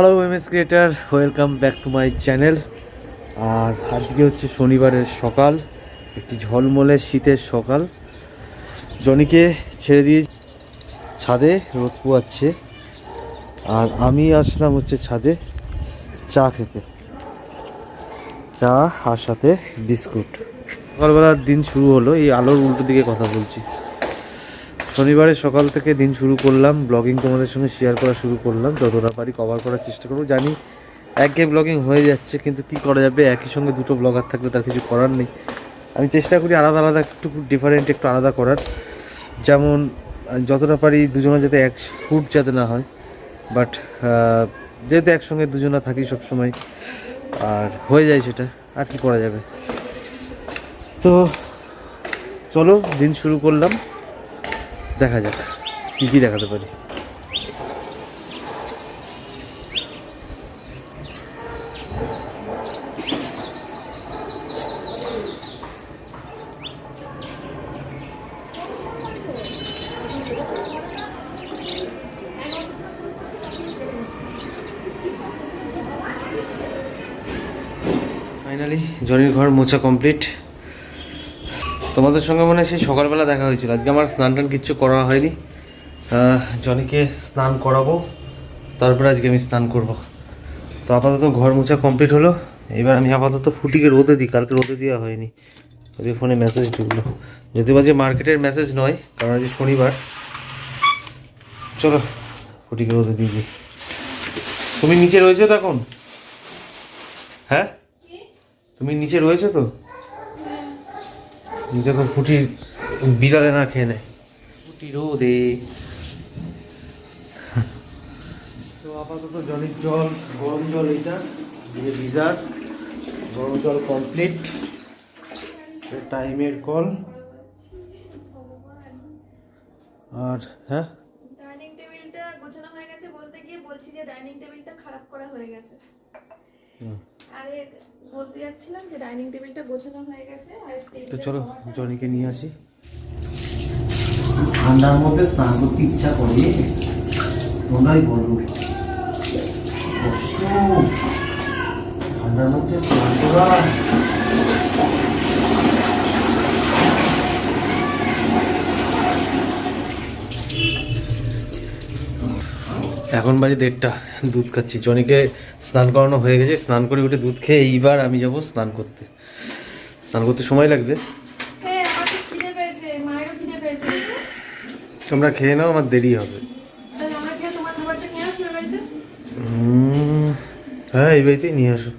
Hello M S creator welcome back to my channel আর আজকে হচ্ছে শনিবারের সকাল। একটি ঝলমলে শীতের সকাল। জনিকে ছেড়ে দিয়ে ছাদে রোদ পোয়াচ্ছে আর আমি আসলাম হচ্ছে ছাদে চা খেতে। চা আর সাথে বিস্কুট। সকালবেলার দিন শুরু হলো। এই আলোর উল্টো দিকে কথা বলছি। শনিবারের সকাল থেকে দিন শুরু করলাম। ব্লগিং তোমাদের সঙ্গে শেয়ার করা শুরু করলাম। যতটা পারি কভার করার চেষ্টা করব। জানি একে ব্লগিং হয়ে যাচ্ছে, কিন্তু কি করা যাবে? একই সঙ্গে দুটো ব্লগার থাকলে তার কিছু করার নেই। আমি চেষ্টা করি আলাদা আলাদা একটু ডিফারেন্ট একটু আলাদা করার। যেমন, যতটা পারি দুজনে যাতে এক ফুট যাতে না হয়। বাট যেহেতু একসঙ্গে দুজনা থাকি সবসময়, আর হয়ে যায় সেটা, আর কি করা যাবে? তো, চলো, দিন শুরু করলাম। দেখা যাক কি কি দেখাতে পারি। ফাইনালি জনির ঘর মোছা কমপ্লিট তোমাদের সঙ্গে মনে সেই সকালবেলা দেখা হয়েছিল। আজকে আমার স্নান টান কিচ্ছু করা হয়নি। জনিকে স্নান করাবো, তারপরে আজকে আমি স্নান করব। তো আপাতত ঘর মোছা কমপ্লিট হলো। এবার আমি আপাতত ফুটিকে রোদে দিই, কালকে রোদে দেওয়া হয়নি। ওদের ফোনে মেসেজ ঢুকলো। যদি বাজে মার্কেটের মেসেজ নয়, কারণ আজ শনিবার। চলো, ফুটিকে রোদে দিয়ে দিই। তুমি নিচে রয়েছো তো এখন হ্যাঁ? তুমি নিচে রয়েছো তো? দেখো ফুটি বিড়ালে না খেয়ে নেয়। ফুটি রোদে। তো আপাতত জলের জল গরম জল এইটা এই যে গিজার গরম জল কমপ্লিট টাইমের কল। আর হ্যাঁ? ডাইনিং টেবিলটা গোছানো হয়ে গেছে বলতে গিয়ে বলছি যে ডাইনিং টেবিলটা খারাপ করা হয়ে গেছে। আরে বলতে যাচ্ছিলাম যে ডাইনিং টেবিলটা গোছানো হয়ে গেছে আর তো চলো জনিকে নিয়ে আসি। ঠান্ডার মধ্যে স্নান করতে ইচ্ছা করে তোমরাই বলো। ঠান্ডার মধ্যে স্নান করা। এখন বাজে দেড়টা দুধ খাচ্ছি। জনিকে স্নান করানো হয়ে গেছে স্নান করে উঠে দুধ খেয়ে এইবার আমি যাব স্নান করতে। স্নান করতে সময় লাগবে? হ্যাঁ তোমরা খেয়ে নাও আমার দেরি হবে। হ্যাঁ এই বাড়িতেই নিয়ে আসো।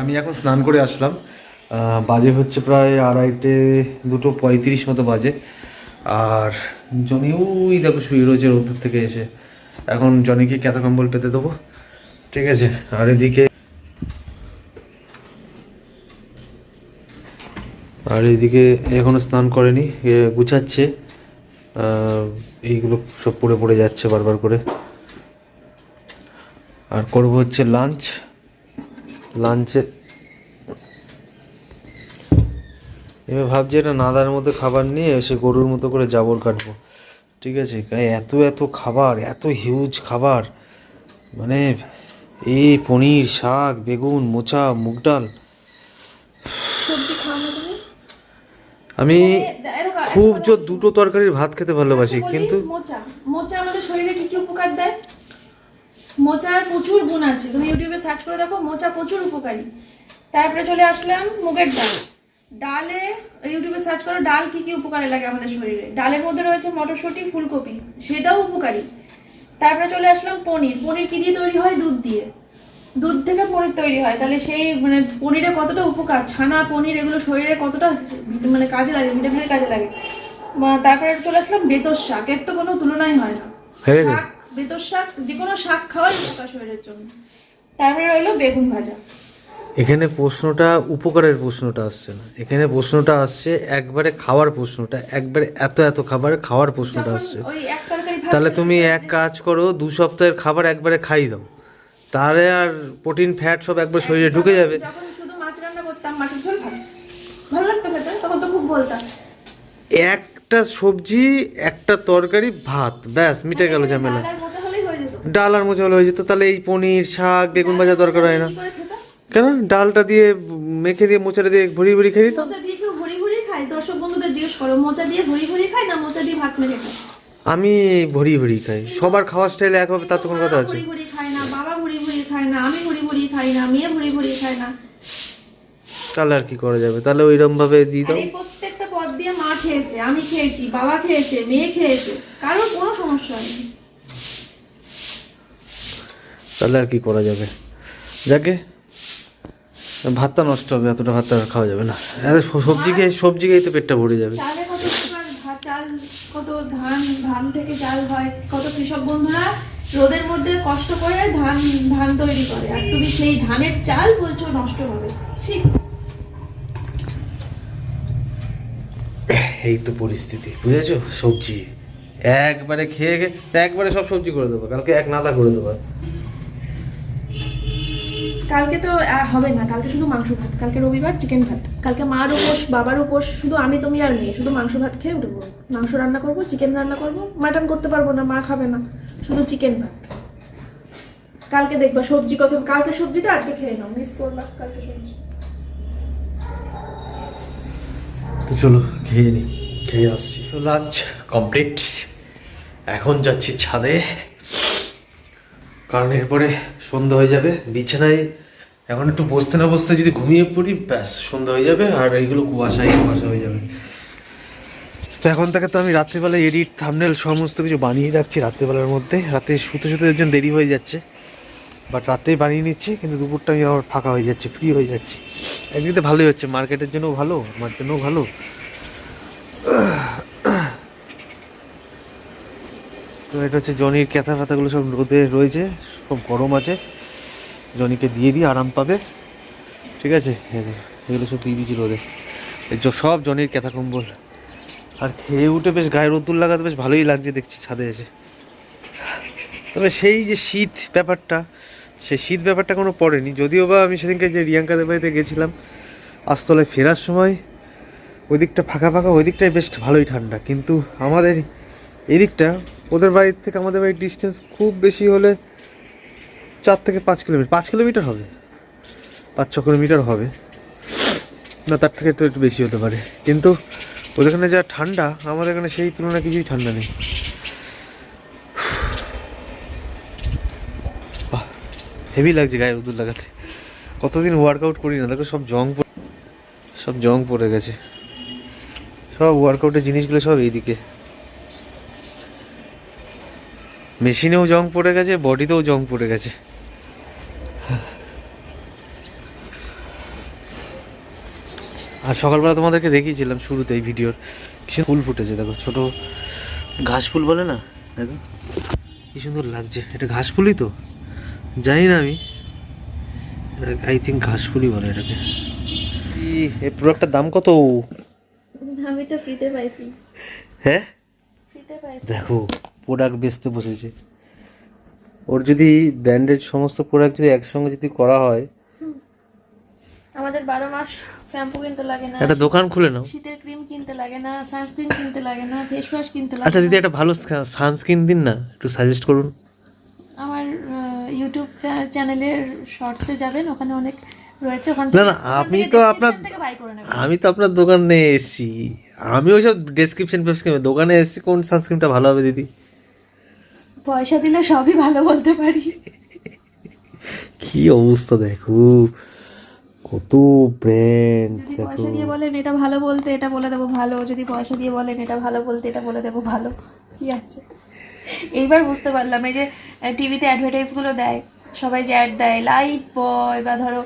আমি এখন স্নান করে আসলাম। বাজে হচ্ছে প্রায় আড়াইটে দুটো পঁয়ত্রিশ মতো বাজে। আর জনি, ওই দেখো শুয়ে রয়েছে রোদ্দুর থেকে এসে। এখন জনিকে ক্যাথা কম্বল পেতে দেবো? ঠিক আছে, আর এদিকে আর এদিকে এখনও স্নান করেনি গুছাচ্ছে। এইগুলো সব পড়ে পড়ে যাচ্ছে বারবার করে। আর করব হচ্ছে লাঞ্চ। লাঞ্চে এবার ভাবছি এটা নাদার মধ্যে খাবার নিয়ে এসে গরুর মতো করে জাবর কাটবো। ঠিক আছে? এত এত খাবার এত হিউজ খাবার। মানে এই পনির শাক বেগুন মোচা মুগ ডাল। আমি খুব জোর দুটো তরকারির ভাত খেতে ভালোবাসি কিন্তু মোচা। মোচা আমাদের শরীরে কি কি উপকার দেয়? মোচার প্রচুর গুণ আছে। তুমি ইউটিউবে সার্চ করে দেখো মোচা প্রচুর উপকারী। তারপরে চলে আসলাম মুগের ডাল। ডালে ইউটিউবে সার্চ করো ডাল কি কি উপকারে লাগে আমাদের শরীরে। ডালের মধ্যে রয়েছে মটরশুঁটি ফুলকপি সেটাও উপকারী। তারপরে চলে আসলাম পনির। পনির কি দিয়ে তৈরি হয়? দুধ দিয়ে। দুধ থেকে পনির তৈরি হয়। তাহলে সেই মানে পনিরে কতটা উপকার? ছানা পনির এগুলো শরীরে কতটা মানে কাজে লাগে ভিটামিনের কাজে লাগে। তারপরে চলে আসলাম বেতর শাক। এর তো কোনো তুলনাই হয় না। শাক বেতর শাক যে কোনো শাক খাওয়াই উপকার শরীরের জন্য। তারপরে রইল বেগুন ভাজা। এখানে প্রশ্নটা উপকারের প্রশ্নটা আসছে না। এখানে প্রশ্নটা আসছে একবারে খাওয়ার প্রশ্নটা একবারে এত এত খাবার খাওয়ার প্রশ্নটা আসছে। তাহলে তুমি এক কাজ করো দু সপ্তাহের খাবার একবারে খাই দাও। তাহলে আর প্রোটিন ফ্যাট সব একবার শরীরে ঢুকে যাবে। একটা সবজি একটা তরকারি ভাত ব্যাস মিটে গেল ঝামেলা। ডাল আর মোচা হলে হয়ে যেত তাহলে এই পনির শাক বেগুন ভাজা দরকার হয় না? কেন? ডালটা দিয়ে মেখে দিয়ে মোচাটা দিয়ে ভরি ভরি খেয়ে দিত মোচা দিয়ে কেউ ভরি ভরি খায়? দর্শক বন্ধুদের জিজ্ঞেস করো মোচা দিয়ে ভরি ভরি খায় না মোচা দিয়ে ভাত মেখে খায়? আমি ভরি ভরি খাই। সবার খাওয়ার স্টাইল এক হবে তার তো কোনো কথা আছে। ভরি ভরি খায় না বাবা ভরি ভরি খায় না আমি ভরি ভরি খাই না মেয়ে ভরি ভরি খায় না। তাহলে আর কি করা যাবে? তাহলে ওইরকম ভাবে দিয়ে দাও। প্রত্যেকটা পদ দিয়ে মা খেয়েছে আমি খেয়েছি বাবা খেয়েছে মেয়ে খেয়েছে কারোর কোনো সমস্যা হয়নি তাহলে আর কি করা যাবে? যাকে ভাতটা নষ্ট হবে এতটা ভাতটা আর খাওয়া যাবে না। এত সবজি খেয়ে সবজি খেয়ে তো পেটটা ভরে যাবে। কত চাল ধান ধান থেকে চাল হয় কত কৃষক বন্ধুরা রোদের মধ্যে কষ্ট করে ধান ধান তৈরি করে আর তুমি সেই ধানের চাল বলছো নষ্ট হবে। এই তো পরিস্থিতি বুঝেছ? সবজি একবারে খেয়ে খেয়ে একবারে সব সবজি করে দেবো কালকে এক নাদা করে দেবো। কালকে তো হবে না, কালকে শুধু মাংস ভাত, কালকে রবিবার চিকেন ভাত। কালকে মার উপোস, বাবার উপোস, শুধু আমি, তুমি আর মেয়ে, শুধু মাংস ভাত খেয়ে উঠবো। মাংস রান্না করব চিকেন রান্না করব মাটন করতে পারব না, মা খাবে না, শুধু চিকেন ভাত। কালকে দেখবা সবজি কত, কালকে সবজিটা আজকে খেয়ে নাও মিস করলাম কালকে সবজি। তো চলো, খেয়ে নিই খেয়ে আসছি। তো লাঞ্চ কমপ্লিট এখন যাচ্ছি ছাদে, কারণ এরপরে সন্ধ্যা হয়ে যাবে, বিছানায় এখন একটু বসতে না বসতে যদি ঘুমিয়ে পড়ি, ব্যাস, সন্ধ্যা হয়ে যাবে আর এইগুলো কুয়াশাই কুয়াশা হয়ে যাবে। তো এখন থেকে তো আমি রাত্রিবেলা এডিট থামনেল সমস্ত কিছু বানিয়ে রাখছি রাত্রিবেলার মধ্যে। রাতে শুতে শুতে একজন দেরি হয়ে যাচ্ছে বাট রাতেই বানিয়ে নিচ্ছি, কিন্তু দুপুরটা আমি আবার ফাঁকা হয়ে যাচ্ছে ফ্রি হয়ে যাচ্ছি। একদিকে ভালোই হচ্ছে মার্কেটের জন্যও ভালো, আমার জন্যও ভালো। তো এটা হচ্ছে জনির ক্যাথা ফ্যাথাগুলো সব রোদে রয়েছে সব গরম আছে। জনিকে দিয়ে দিয়ে আরাম পাবে। ঠিক আছে? এগুলো সব দিয়ে দিয়েছি রোদে। সব জনির ক্যাথা কম্বল। আর খেয়ে উঠে বেশ গায়ে রোদ্দুর লাগাতে বেশ ভালোই লাগছে দেখছি ছাদে এসে। তবে সেই যে শীত ব্যাপারটা, সেই শীত ব্যাপারটা কোনো পড়েনি। যদিও বা আমি সেদিনকে যে রিয়াঙ্কাদের বাড়িতে গেছিলাম, আস্তলায় ফেরার সময়, ওই দিকটা ফাঁকা ফাঁকা, ওই দিকটাই বেশ ভালোই ঠান্ডা। কিন্তু আমাদের এই দিকটা ওদের বাড়ির থেকে আমাদের বাড়ির ডিস্টেন্স খুব বেশি হলে চার থেকে পাঁচ কিলোমিটার। পাঁচ কিলোমিটার হবে। পাঁচ, ছ কিলোমিটার হবে। না, তার থেকে একটু একটু বেশি হতে পারে। কিন্তু ওদের এখানে যা ঠান্ডা, আমাদের এখানে সেই তুলনায় কিছুই ঠান্ডা নেই। হেভি লাগছে গায়ে রোদুর লাগাতে। কতদিন ওয়ার্কআউট করি না, দেখো সব জং সব জং পড়ে গেছে। সব ওয়ার্কআউটের জিনিসগুলো সব এইদিকে। মেশিনেও জং পড়ে গেছে বডিতেও জং পড়ে গেছে। আর সকালবেলা তোমাদেরকে দেখিয়েছিলাম শুরুতে এই ভিডিওর কিছু ফুল ফুটেছে দেখো ছোট ঘাস ফুল বলে না দেখো কি সুন্দর লাগছে এটা ঘাস ফুলই তো জানি না আমি আই থিঙ্ক ঘাস ফুলই বলে এটাকে। এই- প্রোডাক্টটার দাম কত? আমি তো ফ্রিতে পাইছি। হ্যাঁ? ফ্রিতে পাইছি। দেখো প্রোডাক্ট বেচতে বসেছে। ওর যদি ব্র্যান্ডেড সমস্ত প্রোডাক্ট যদি একসঙ্গে যদি করা হয় আমাদের বারো মাস শ্যাম্পু কিনতে লাগে না একটা দোকান খুলে নাও। শীতের ক্রিম কিনতে লাগে না সানস্ক্রিন কিনতে লাগে না ফেস ওয়াশ কিনতে লাগে আচ্ছা দিদি একটা ভালো সানস্ক্রিন দিন না একটু সাজেস্ট করুন। আমার ইউটিউব চ্যানেলের শর্টসে যাবেন ওখানে অনেক রয়েছে ওখান না, না, আপনি তো আপনার- আমি তো আপনার দোকানে এসেছি। আমি ওইসব ডেসক্রিপশন ফেসক্রিপশন দোকানে এসেছি কোন সানস্ক্রিনটা ভালো হবে দিদি? পয়সা দিলে সবই ভালো বলতে পারি। কি অবস্থা দেখো। কত ব্র্যান্ড যদি দেখো। পয়সা দিয়ে বলেন এটা ভালো বলতে এটা বলে দেবো ভালো। যদি পয়সা দিয়ে বলেন এটা ভালো বলতে এটা বলে দেবো ভালো। কি আছে? এইবার বুঝতে পারলাম এই যে টিভিতে অ্যাডভার্টাইজগুলো দেয় সবাই যে অ্যাড দেয় লাইফ বয় বা ধরো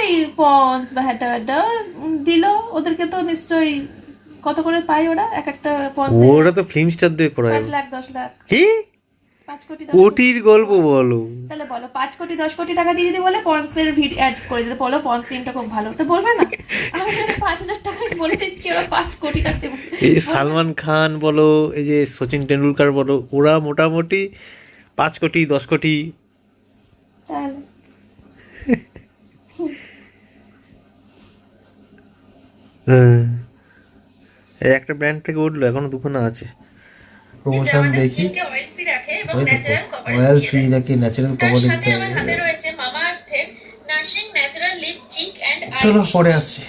এই পন্স বা হ্যাটা হ্যাটা দিল ওদেরকে তো নিশ্চয়ই কত করে পায় ওরা? এক একটা পন্স ওরা তো ফিল্ম স্টার দিয়ে পাঁচ যাবে লাখ দশ লাখ। কি? পাঁচ কোটি কোটির গল্প বলো। তাহলে বলো পাঁচ কোটি দশ কোটি টাকা দিয়ে যদি বলে পন্সের ভিড অ্যাড করে দিতে। বলো পন্স ক্রিমটা খুব ভালো। তো বলবে না? আমি যেন পাঁচ হাজার টাকায় বলে দিচ্ছি ওরা পাঁচ কোটি টাকা দেবো। এই সালমান খান বলো এই যে সচিন টেন্ডুলকার বলো ওরা মোটামুটি পাঁচ কোটি দশ কোটি। তাহলে। হ্যাঁ। এই একটা ব্র্যান্ড থেকে উঠল এখনও দুখানা আছে। প্রমোশন দেখো। অয়েল ফ্রি নাকি ন্যাচারাল কভারেজ দেয় চলো পরে আসছি।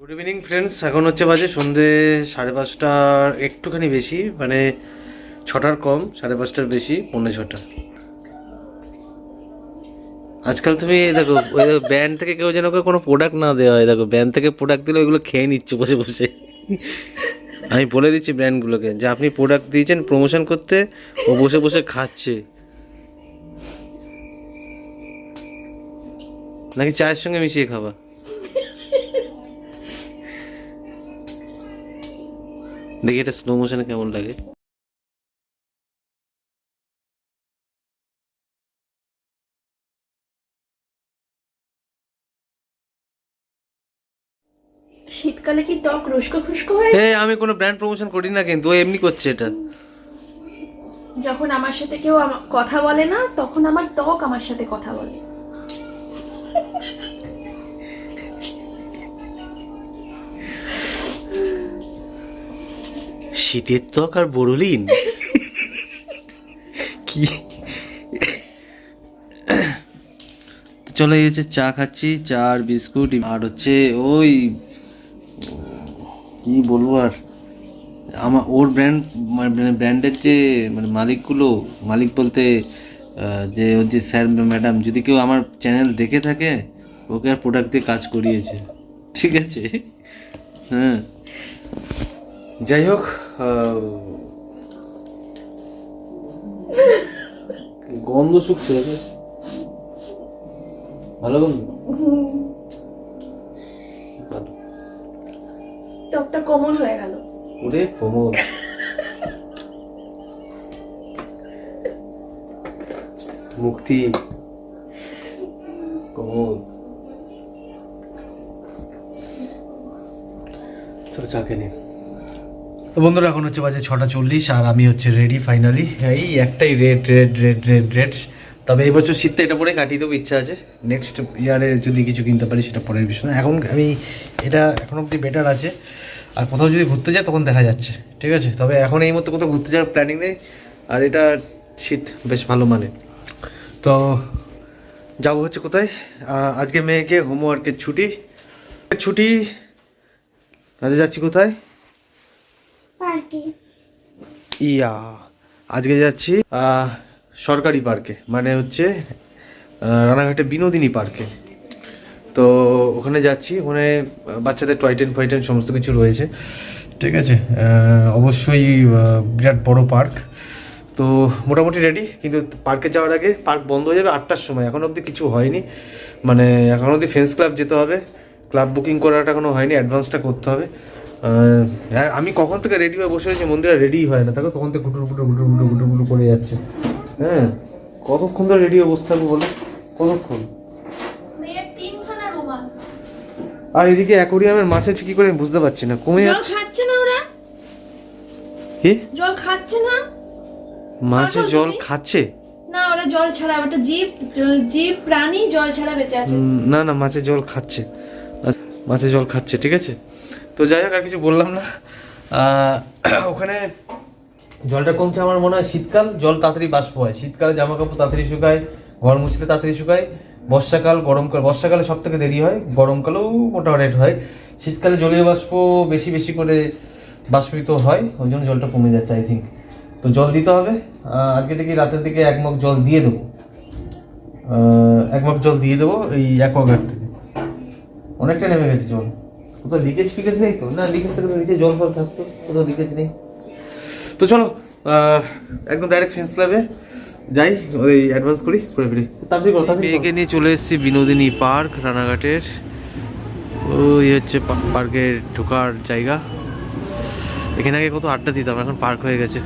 গুড ইভিনিং ফ্রেন্ডস এখন হচ্ছে বাজে সন্ধে সাড়ে পাঁচটার একটুখানি বেশি মানে ছটার কম সাড়ে পাঁচটার বেশি পৌনে ছটা। আজকাল তুমি দেখো, ওই দেখো ব্যান্ড থেকে কেউ যেন কোনো প্রোডাক্ট না দেওয়া হয়। দেখো ব্যান্ড থেকে প্রোডাক্ট দিলে ওইগুলো খেয়ে নিচ্ছে বসে বসে। আমি বলে দিচ্ছি ব্র্যান্ডগুলোকে যে আপনি প্রোডাক্ট দিয়েছেন প্রমোশন করতে, ও বসে বসে খাচ্ছে। নাকি চায়ের সঙ্গে মিশিয়ে খাবা? দেখি এটা স্লো মোশনে কেমন লাগে। শীতকালে কি ত্বক রুস্কো খুস্কো হয়ে এই আমি কোনো ব্র্যান্ড প্রমোশন করি না কিন্তু ও এমনি করছে এটা। যখন আমার সাথে কেউ কথা বলে না তখন আমার ত্বক আমার সাথে কথা বলে। শীতের ত্বক আর বড়লিন কি? চলো এই হচ্ছে চা খাচ্ছি চা আর বিস্কুট আর হচ্ছে ওই কি বলব আর? আমার, ওর ব্র্যান্ড মানে ব্র্যান্ডের যে মানে মালিকগুলো, মালিক বলতে যে, ওর যে স্যার ম্যাডাম যদি কেউ আমার চ্যানেল দেখে থাকে, ওকে আর প্রোডাক্ট দিয়ে কাজ করিয়েছে। ঠিক আছে? হ্যাঁ। যাই হোক গন্ধ শুকছে। ভালো গন্ধ? ত্বকটা কোমল হয়ে গেল। ওরে কোমল। মুক্তি। কোমল। চলো চা খেয়ে তো বন্ধুরা এখন হচ্ছে বাজে ছটা চল্লিশ আর আমি হচ্ছে রেডি ফাইনালি এই একটাই red red red red red তবে এই বছর শীতটা এটা পরে কাটিয়ে দেবো ইচ্ছা আছে। নেক্সট ইয়ারে যদি কিছু কিনতে পারি সেটা পরের বিষয় না এখন আমি এটা এখন অবধি বেটার আছে। আর কোথাও যদি ঘুরতে যায় তখন দেখা যাচ্ছে। ঠিক আছে? তবে এখন এই মতো কোথাও ঘুরতে যাওয়ার প্ল্যানিং নেই। আর এটা শীত বেশ ভালো মানে। তো যাব হচ্ছে কোথায়? আজকে মেয়েকে হোমওয়ার্কের ছুটি। ছুটি আজকে যাচ্ছি কোথায়? ইয়া আজকে যাচ্ছি আহ, সরকারি পার্কে মানে হচ্ছে রানাঘাটে বিনোদিনী পার্কে। তো ওখানে যাচ্ছি, ওখানে বাচ্চাদের টয় ট্রেন ফয় ট্রেন সমস্ত কিছু রয়েছে। ঠিক আছে? অবশ্যই বিরাট বড় পার্ক। তো মোটামুটি রেডি কিন্তু পার্কে যাওয়ার আগে পার্ক বন্ধ হয়ে যাবে আটটার সময়। এখন অবধি কিছু হয়নি। মানে এখন অবধি ফ্রেন্ডস ক্লাব যেতে হবে। ক্লাব বুকিং করাটা এখনও হয়নি অ্যাডভান্সটা করতে হবে। আমি কখন থেকে রেডি হয়ে বসে রয়েছি, মন্দিরে রেডি হয় না। দেখো, তখন থেকে গুটুর গুটুর গুটুর গুটুর গুটুর করে যাচ্ছে। হ্যাঁ কতক্ষণ ধরে রেডি থাকব বলো? কতক্ষণ? আর এদিকে অ্যাকোরিয়ামের মাছ আছে কি করে আমি বুঝতে পারছি না কমে জল খাচ্ছে না ওরা? কি? জল খাচ্ছে না? মাছে জল খাচ্ছে? না ওরা জল ছাড়া ওটা জীব জীব প্রাণী জল ছাড়া বেঁচে আছে। না না মাছে জল খাচ্ছে। মাছে জল খাচ্ছে ঠিক আছে? তো যাই হোক আর কিছু বললাম না। ওখানে জলটা কমছে আমার মনে হয়। শীতকাল জল তাড়াতাড়ি বাষ্প হয়। শীতকালে জামা কাপড় তাড়াতাড়ি শুকায়, ঘর মুছলে তাড়াতাড়ি শুকায়। বর্ষাকাল গরমকাল বর্ষাকালে সব থেকে দেরি হয় গরমকালেও মোটা রেট হয়। শীতকালে জলীয় বাষ্প বেশি বেশি করে বাষ্পিত হয়, ওই জন্য জলটা কমে যাচ্ছে আই থিঙ্ক তো জল দিতে হবে। আজকে থেকে রাতের দিকে এক মগ জল দিয়ে দেবো। এক মগ জল দিয়ে দেবো এই অ্যাকোয়াগার্ড থেকে। অনেকটা নেমে গেছে জল। কোথাও লিকেজ ফিকেজ নেই তো? না লিকেজ থেকে নিচে জল ফল থাকতো, কোথাও লিকেজ নেই। তো চলো একদম ডাইরেক্ট ফ্রেন্ডস ক্লাবে যাই ওই অ্যাডভান্স করি করে ফিরি। মেয়েকে নিয়ে চলে এসেছি বিনোদিনী পার্ক রানাঘাটের। ওই হচ্ছে পার্কের ঢোকার জায়গা। এখানে আগে কত আড্ডা দিতাম এখন পার্ক হয়ে গেছে।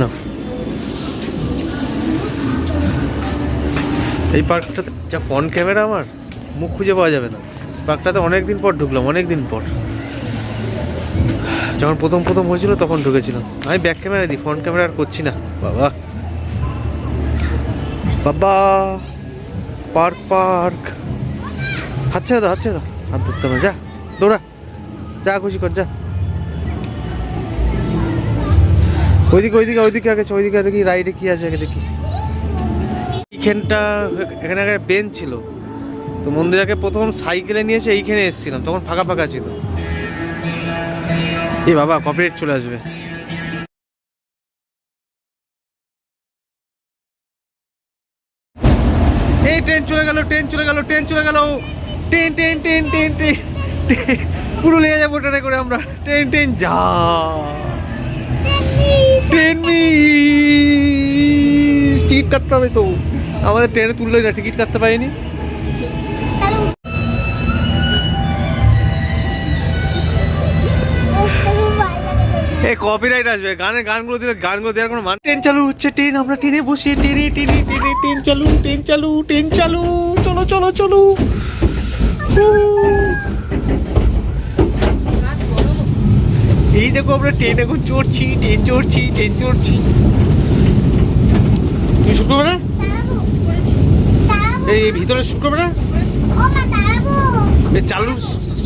না এই পার্কটাতে যা ফ্রন্ট ক্যামেরা আমার মুখ খুঁজে পাওয়া যাবে না। পার্কটাতে অনেক দিন পর ঢুকলাম অনেক দিন পর। যখন প্রথম প্রথম হয়েছিল, তখন ঢুকেছিলাম। আমি ব্যাক ক্যামেরা দিই ফ্রন্ট ক্যামেরা আর করছি না। বাবা। বাবা। Park park. হাত ছেড়ে দাও, হাত ছেড়ে দাও। হাত ধরতে হবে। যা। দৌড়া। যা, খুশি কর, যা। ওইদিকে ওইদিকে ওইদিকে আগে ওইদিকে দেখি রাইডে কি আছে, আগে দেখি। এইখানটা, এখানে আগে বেঞ্চ ছিল। তো মন্দিরাকে প্রথম সাইকেলে নিয়ে এসে এইখানে এসেছিলাম, তখন ফাঁকা ফাঁকা ছিল। এ বাবা কপিরাইট চলে আসবে। এই ট্রেন চলে গেল, ট্রেন চলে গেল, ট্রেন চলে গেল। Train train train train train পুরো পুরুলিয়া যাব ট্রেনে করে আমরা। ট্রেন ট্রেন যা। Train miss. টিকিট কাটতে হবে তো। আমাদের ট্রেনে তুললে না, টিকিট কাটতে পারিনি। এ কপিরাইট আসবে। গানের গানগুলো দিলে গানগুলো দেওয়ার কোনো মান ট্রেন চালু হচ্ছে, ট্রেন, আমরা ট্রেনে বসে, ট্রেনে ট্রেনে ট্রেনে, ট্রেন চালু ট্রেন চালু ট্রেন চালু। চলো চলো চলো। এই দেখো আমরা ট্রেন, এখন চড়ছি, ট্রেন চড়ছি ট্রেন চড়ছি। তুমি শুট করবে না এই ভিতরে শুট করবে না চালু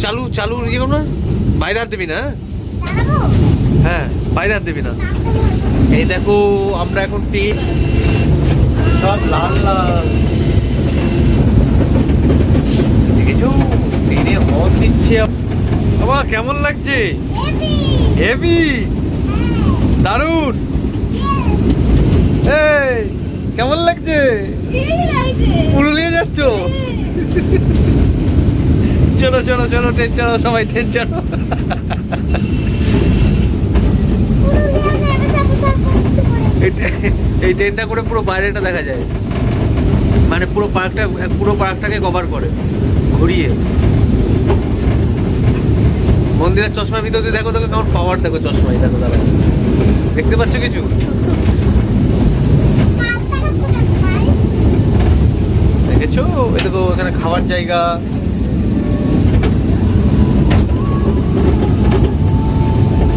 চালু চালু ইয়ে না। বাইরে হাত দিবি না হ্যাঁ বাইরে হাত দিবি না। এই দেখো আমরা এখন ট্রেন সব লাল লাল। দেখেছ? ট্রেনে হর্ন দিচ্ছে। বাবা কেমন লাগছে? হেভি দারুণ। এই কেমন লাগছে? পুরুলিয়া যাচ্ছ? চলো চলো চলো ট্রেন চলো সবাই ট্রেন চলো। এই ট্রে- এই ট্রেনটা করে পুরো বাইরেটা দেখা যায়। মানে পুরো পার্কটা, পুরো পার্কটাকে কভার করে, ঘুরিয়ে। মন্দিরের চশমার ভিতর দিয়ে দেখো দেখো কেমন পাওয়ার দেখো চশমায়, দেখো দাদা। দেখতে পাচ্ছ কিছু? দেখেছ? এই দেখো, এখানে খাওয়ার জায়গা।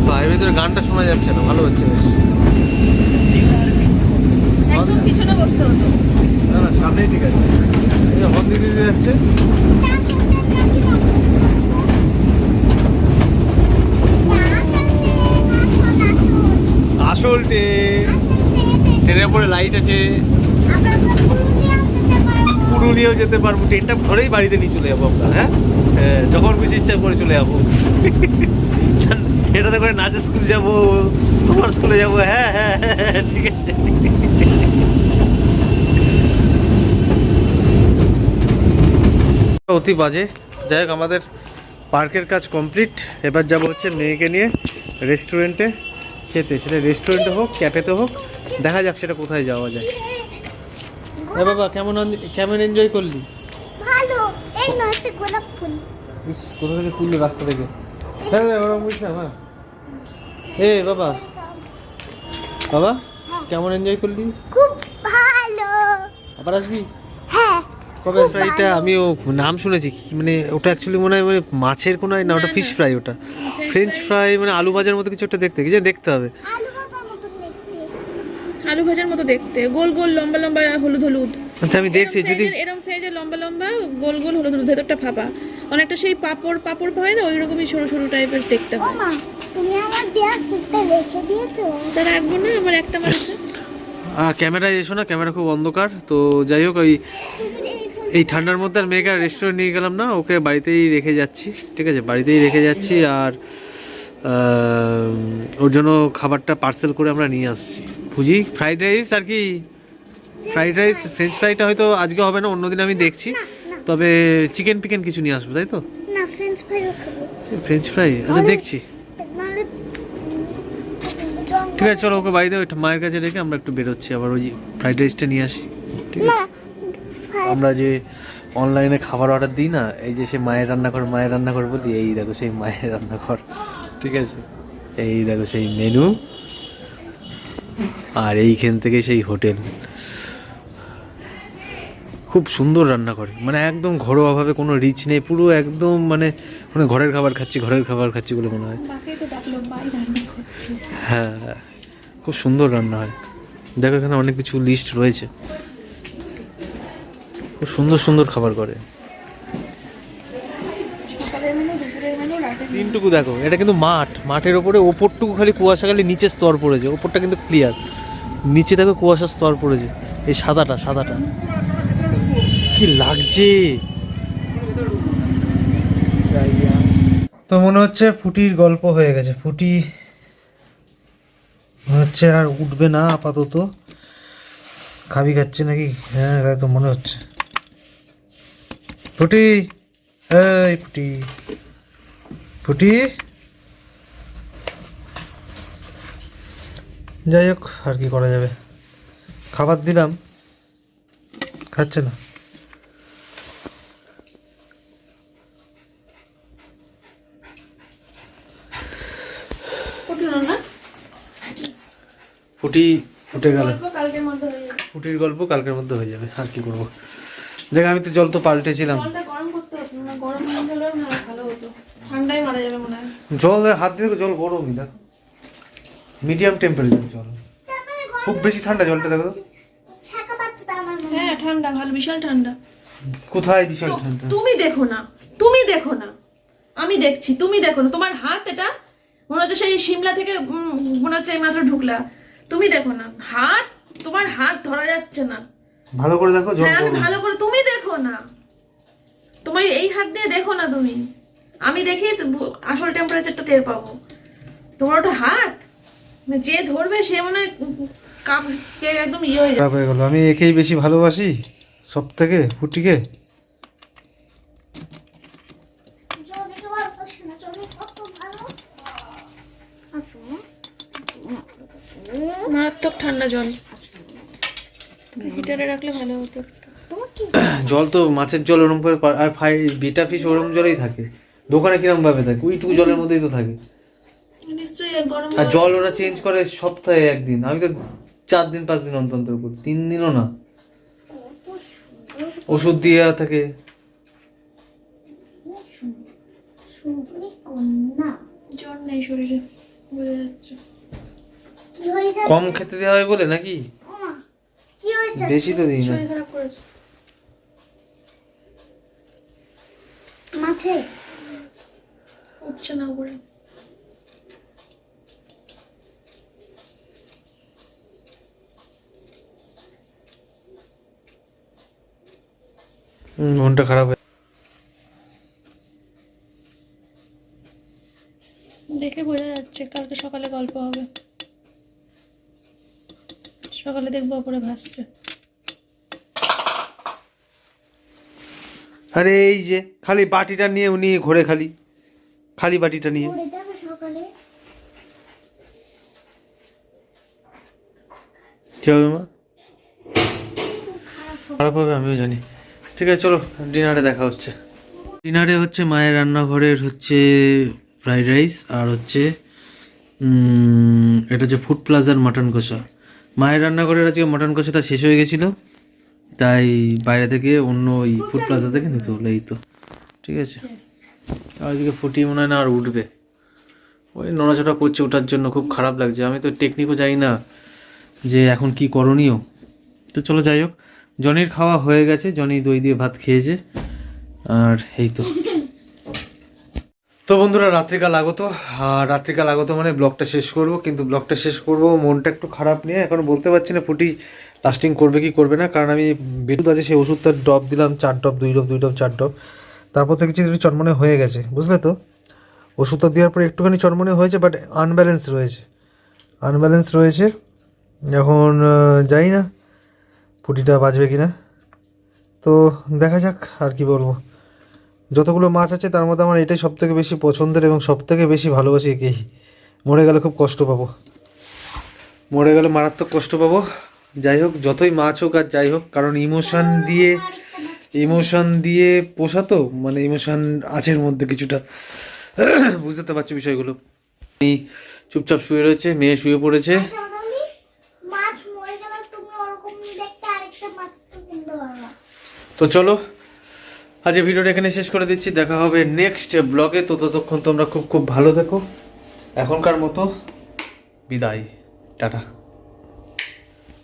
বাইরের ভিতরে গানটা শোনা যাচ্ছে না, ভালো হচ্ছে বেশ। না সামনেই ঠিক আছে। এই হর্ন যাচ্ছে। ট্রেনের উপরে লাইট আছে। পুরুলিয়াও যেতে পারব। ট্রেনটা ধরেই বাড়িতে নিয়ে চলে যাব হ্যাঁ? হ্যাঁ, যখন খুশি ইচ্ছা করে চলে যাব। এটাতে করে নাচের স্কুল যাব তোমার স্কুলে যাব হ্যাঁ হ্যাঁ হ্যাঁ, হ্যাঁ, ঠিক আছে। অতি বাজে। যাই আমাদের পার্কের কাজ কমপ্লিট। এবার যাব হচ্ছে মেয়েকে নিয়ে রেস্টুরেন্টে খেতে। সেটা রেস্টুরেন্টে হোক ক্যাফেতে হোক দেখা যাক সেটা কোথায় যাওয়া যায়। হ্যাঁ বাবা কেমন কেমন এনজয় করলি? ভালো। এই গোলাপ ফুল। ইস, কোথা থেকে তুললো রাস্তা থেকে? হ্যাঁ হ্যাঁ, ওরকম বুঝছি না হ্যাঁ। এ বাবা বাবা কেমন এনজয় করলি? খুব ভালো। আবার আসবি? হ্যাঁ। কবে? ফ্রাইটা ভালো। আমিও নাম শুনেছি কি মানে ওটা অ্যাকচুয়ালি মনে হয় মানে মাছের কোনো না ওটা ফিশ ফ্রাই ওটা। ফ্রেঞ্চ ফ্রাই মানে আলু ভাজার মতো কিছু একটা দেখতে কি যে দেখতে হবে। আলু ভাজার মতন দেখতে। আলু ভাজার মতো দেখতে গোল গোল লম্বা লম্বা হলুদ হলুদ। আচ্ছা আমি দেখছি যদি এরম সাইজের লম্বা লম্বা গোল গোল হলুদ হলুদ ভেতরটা ফাঁপা। অনেকটা সেই পাপড় পাপড় হয় না ওই রকমই সরু সরু টাইপের দেখতে ও হয় তুমি আমার দেওয়া ফুলটা রেখে দিয়েছ। তা রাখব না আমার একটা ক্যামেরায় এসো না ক্যামেরা খুব অন্ধকার তো যাই হোক ওই এই ঠান্ডার মধ্যে আর মেয়েকে রেস্টুরেন্ট নিয়ে গেলাম না ওকে বাড়িতেই রেখে যাচ্ছি ঠিক আছে? বাড়িতেই রেখে যাচ্ছি আর ওর জন্য খাবারটা পার্সেল করে আমরা নিয়ে আসছি। ফুজি ফ্রাইড রাইস আর কি? ফ্রাইড রাইস ফ্রেঞ্চ ফ্রাইটা হয়তো আজকে হবে না অন্যদিন আমি দেখছি। তবে চিকেন পিকেন কিছু নিয়ে আসব তাই তো? ফ্রেঞ্চ ফ্রাই আচ্ছা দেখছি। ঠিক আছে চলো ওকে বাড়িতে ওই মায়ের কাছে রেখে আমরা একটু বেরোচ্ছি আবার ওই ফ্রাইড রাইসটা নিয়ে আসি। ঠিক আছে? আমরা যে অনলাইনে খাবার অর্ডার দিই না এই যে সে মায়ের রান্নাঘর মায়ের রান্নাঘর বলি এই দেখো সেই মায়ের রান্নাঘর। ঠিক আছে? এই দেখো সেই মেনু আর এইখান থেকে সেই হোটেল। খুব সুন্দর রান্না করে মানে একদম ঘরোয়াভাবে কোনো রিচ নেই পুরো একদম মানে মানে ঘরের খাবার খাচ্ছি ঘরের খাবার খাচ্ছি বলে মনে হয়। হ্যাঁ খুব সুন্দর রান্না হয়। দেখো এখানে অনেক কিছু লিস্ট রয়েছে। খুব সুন্দর সুন্দর খাবার করে। তিনটুকু দেখো এটা কিন্তু মাঠ। মাঠের ওপরে ওপরটুকু খালি কুয়াশা খালি নিচে স্তর পড়েছে। ওপরটা কিন্তু ক্লিয়ার নিচে দেখো কুয়াশার স্তর পড়েছে। এই সাদাটা সাদাটা। কি লাগছে? তো মনে হচ্ছে ফুটির গল্প হয়ে গেছে। ফুটি মনে হচ্ছে আর উঠবে না আপাতত। খাবি খাচ্ছে নাকি? হ্যাঁ তাই তো মনে হচ্ছে। ফুটি। এই ফুটি। ফুটি। যাই হোক আর কি করা যাবে। খাবার দিলাম। খাচ্ছে না। ফুটি ফুটে গেল। গল্প কালকের মধ্যে হয়ে যাবে। ফুটির গল্প কালকের মধ্যে হয়ে যাবে। আর কি করব? দেখ আমি তো জল তো পাল্টেছিলাম। জল হাত দিয়ে জল গরমই দেখো। মিডিয়াম টেম্পারেচার জল। খুব বেশি ঠান্ডা জলটা দেখো হ্যাঁ ঠান্ডা ভালো বিশাল ঠান্ডা। কোথায় বিশাল ঠান্ডা? তুমি দেখো না তুমি দেখো না। আমি দেখছি তুমি দেখো না। তোমার হাত এটা মনে হচ্ছে সেই সিমলা থেকে মনে হচ্ছে এই মাত্র ঢুকলা। তুমি দেখো না হাত তোমার হাত ধরা যাচ্ছে না। ভালো করে দেখো জল হ্যাঁ আমি ভালো করে তুমি দেখো না। তোমার এই হাত দিয়ে দেখো না তুমি। আমি দেখি আসল টেম্পারেচারটা টের পাবো। তোমার ওটা হাত? মানে যে ধরবে সে মনে হয় কাপ একদম ইয়ে হয়ে যাবে। হয়ে গেল। আমি একেই বেশি ভালোবাসি সব থেকে ফুটিকে। মারাত্মক ঠান্ডা জল। হিটারে রাখলে ভালো হতো। জল তো মাছের জল ওরম করে আর ফাই বিটা ফিশ ওরম জলেই থাকে। দোকানে কিরম ভাবে থাকে? ওইটুকু জলের মধ্যেই তো থাকে। আর জল ওরা চেঞ্জ করে সপ্তাহে একদিন। আমি তো চার দিন পাঁচ দিন অন্তর অন্তর করি তিন দিনও না। ওষুধ দিয়ে থাকে। জ্বর নেই শরীরে বোঝা যাচ্ছে। কম খেতে দেওয়া হয় বলে নাকি? কি হয়েছে? বেশি তো দিই না। শরীর খারাপ করেছে। মাছে? উঠছে না উপরে। হুম, মনটা খারাপ হয়ে দেখে বোঝা যাচ্ছে কালকে সকালে গল্প হবে সকালে দেখব উপরে ভাসছে। আরে এই যে খালি বাটিটা নিয়ে উনি ঘোরে খালি। খালি বাটিটা নিয়ে। কি হবে মা? খারাপ হবে আমিও জানি। ঠিক আছে চলো ডিনারে দেখা হচ্ছে। ডিনারে হচ্ছে মায়ের রান্নাঘরের হচ্ছে ফ্রাইড রাইস আর হচ্ছে এটা হচ্ছে ফুড প্লাজার মাটন কষা। মায়ের রান্নাঘরের আজকে মটন কষাটা শেষ হয়ে গেছিল। তাই বাইরে থেকে অন্য ওই ফুড প্লাজা থেকে নিতে হলো এই তো। ঠিক আছে? আজকে ফুটিয়ে মনে হয় না আর উঠবে। ওই নড়াচড়া করছে ওঠার জন্য, খুব খারাপ লাগছে। আমি তো টেকনিকও জানি না যে এখন কি করণীয়। তো চলো যাই হোক। জনির খাওয়া হয়ে গেছে। জনি দই দিয়ে ভাত খেয়েছে। আর এই তো। তো বন্ধুরা, রাত্রিকাল আগত। রাত্রিকাল আগত মানে ব্লগটা শেষ করব, কিন্তু ব্লগটা শেষ করব, মনটা একটু খারাপ নিয়ে। এখন বলতে পারছি না ফুটি লাস্টিং করবে কি করবে না, কারণ আমি বেটুদ আছে সেই ওষুধটা ডব দিলাম, চার ডব দুই ডব দুই ডব চার ডব তারপর থেকে কিছু চনমনে হয়ে গেছে, বুঝলে তো? ওষুধটা দেওয়ার পরে একটুখানি চনমনে হয়েছে বাট আনব্যালেন্স রয়েছে। আনব্যালেন্স রয়েছে। এখন জানি না পুটিটা বাজবে কি না তো দেখা যাক আর কি বলব। যতগুলো মাছ আছে তার মধ্যে আমার এটাই সব থেকে বেশি পছন্দের এবং সব থেকে বেশি ভালোবাসি একেই মরে গেলে খুব কষ্ট পাবো। মরে গেলে মারাত্মক কষ্ট পাবো। যাই হোক যতই মাছ হোক আর যাই হোক কারণ ইমোশন দিয়ে ইমোশন দিয়ে পোষা তো মানে ইমোশন আছে মধ্যে কিছুটা। বুঝতে তো পারছ বিষয়গুলো? এই চুপচাপ শুয়ে রয়েছে মেয়ে শুয়ে পড়েছে। তো চলো আজ ভিডিওটা এখানে শেষ করে দিচ্ছি। দেখা হবে নেক্সট ব্লগে তো ততক্ষণ তোমরা খুব খুব ভালো থেকো। এখনকার মতো বিদায়। টাটা।